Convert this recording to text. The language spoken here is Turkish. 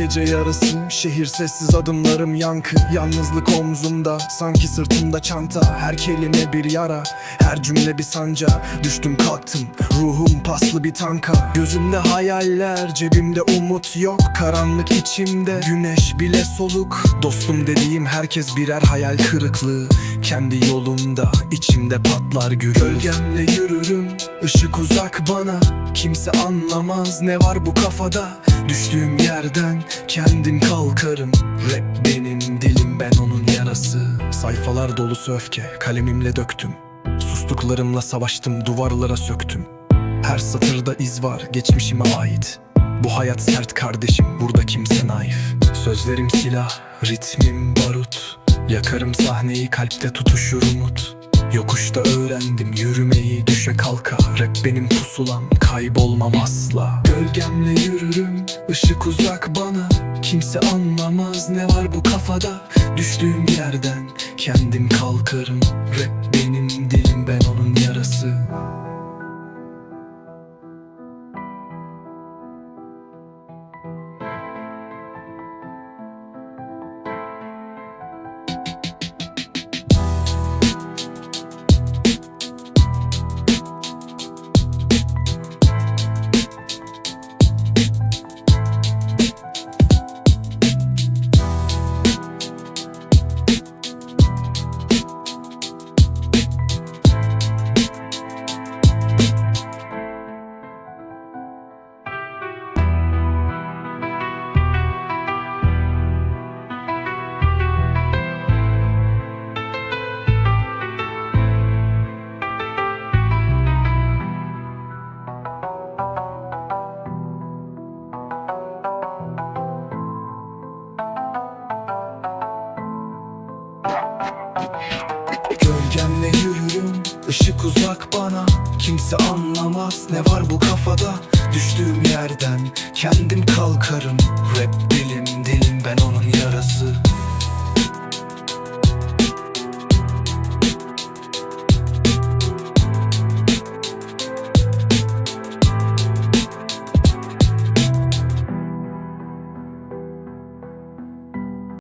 Gece yarısı şehir sessiz adımlarım yankı. Yalnızlık omzumda sanki sırtımda çanta. Her kelime bir yara her cümle bir sanca. Düştüm kalktım ruhum paslı bir tanka. Gözümde hayaller cebimde umut yok. Karanlık içimde güneş bile soluk. Dostum dediğim herkes birer hayal kırıklığı. Kendi yolumda içimde patlar gürül Gölgemle yürürüm ışık uzak bana Kimse anlamaz ne var bu kafada. Düştüğüm yerden kendim kalkarım. Rap benim dilim ben onun yarası. Sayfalar dolusu öfke kalemimle döktüm. Sustuklarımla savaştım duvarlara söktüm. Her satırda iz var geçmişime ait. Bu hayat sert kardeşim burada kimse naif. Sözlerim silah ritmim barut. Yakarım sahneyi kalpte tutuşur umut Yokuşta öğrendim yürümeyi düşe kalka. Rap benim pusulam kaybolmam asla. Gölgemle yürürüm ışık uzak bana. Kimse anlamaz ne var bu kafada. Düştüğüm yerden kendim kalkarım. Rap benim Gölgemle yürürüm ışık uzak bana. Kimse anlamaz ne var bu kafada. Düştüğüm yerden kendim kalkarım. Rap dilim dilim ben onun yarası.